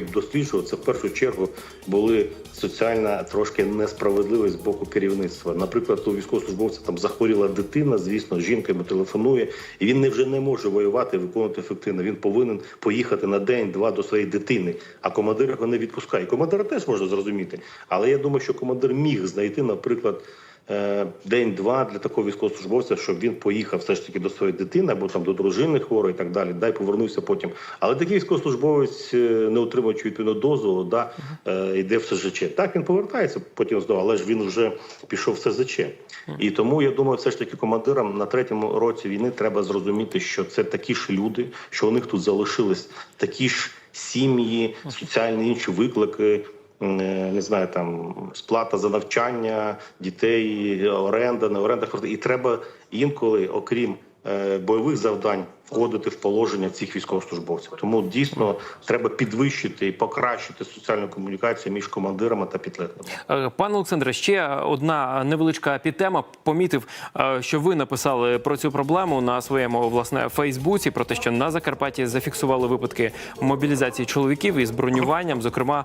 досліджував, це в першу чергу були соціальна трошки несправедливість з боку керівництва. Наприклад, у військовослужбовця там захворіла дитина, звісно, жінка йому телефонує, і він не вже не може воювати, виконувати ефективно. Він повинен поїхати на день-два до своєї дитини, а командир його не відпускає. Командира теж можна зрозуміти. Але я думаю, що командир міг знайти, наприклад. Е, День-два для такого військовослужбовця, щоб він поїхав все ж таки до своєї дитини або там до дружини хворої і так далі. Дай повернувся потім. Але такий військовослужбовець, е, не отримуючи відповідного дозволу, да е, йде в СЗЧ. Так він повертається потім знову, але ж він вже пішов в СЗЧ. І тому я думаю, все ж таки командирам на третьому році війни треба зрозуміти, що це такі ж люди, що у них тут залишились такі ж сім'ї, соціальні інші виклики. Е, Не знаю, там сплата за навчання дітей, оренда, не оренда. І треба інколи, окрім е, бойових завдань, входити в положення цих військовослужбовців. Тому дійсно треба підвищити і покращити соціальну комунікацію між командирами та підлеглими. Е, Пане Олександре, ще одна невеличка підтема. Помітив, е, що ви написали про цю проблему на своєму власне Фейсбуці. Про те, що на Закарпатті зафіксували випадки мобілізації чоловіків із бронюванням. Зокрема,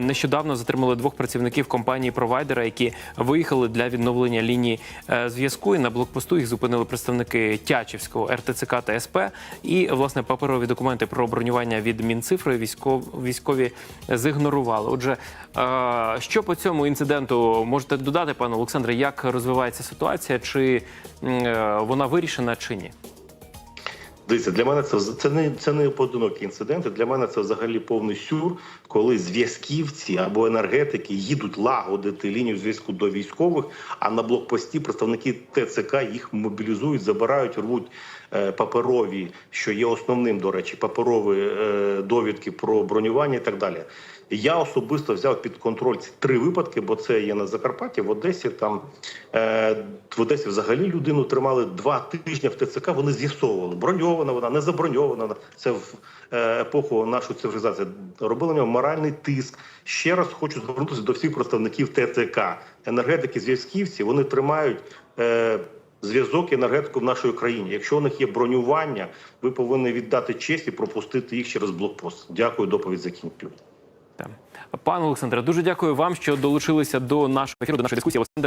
нещодавно затримали двох працівників компанії провайдера, які виїхали для відновлення лінії е, зв'язку. І на блокпосту їх зупинили представники Тячівського РТЦК та СП. І власне паперові документи про бронювання від Мінцифри військові зігнорували. Отже, що по цьому інциденту можете додати, пане Олександре, як розвивається ситуація? Чи е, вона вирішена, чи ні? Дивіться, для мене це це не це не поодинокі інциденти. Для мене це взагалі повний сюр, коли зв'язківці або енергетики їдуть лагодити лінію зв'язку до військових, а на блокпості представники ТЦК їх мобілізують, забирають, рвуть е, паперові, що є основним, до речі, паперові е, довідки про бронювання і так далі. Я особисто взяв під контроль ці три випадки, бо це є на Закарпатті, в Одесі. Там е, в Одесі взагалі людину тримали два тижні в ТЦК. Вони з'ясовували, броньована вона, не заброньована. Це в е, епоху нашої цивілізації. Робили нього моральний тиск. Ще раз хочу звернутися до всіх представників ТЦК. Енергетики, зв'язківці вони тримають. Е, Зв'язок енергетику в нашій країні. Якщо у них є бронювання, ви повинні віддати честь і пропустити їх через блокпост. Дякую, доповідь закінчую. Так. Пане Олександре, дуже дякую вам, що долучилися до нашого ефіру, до нашої дискусії. Олександр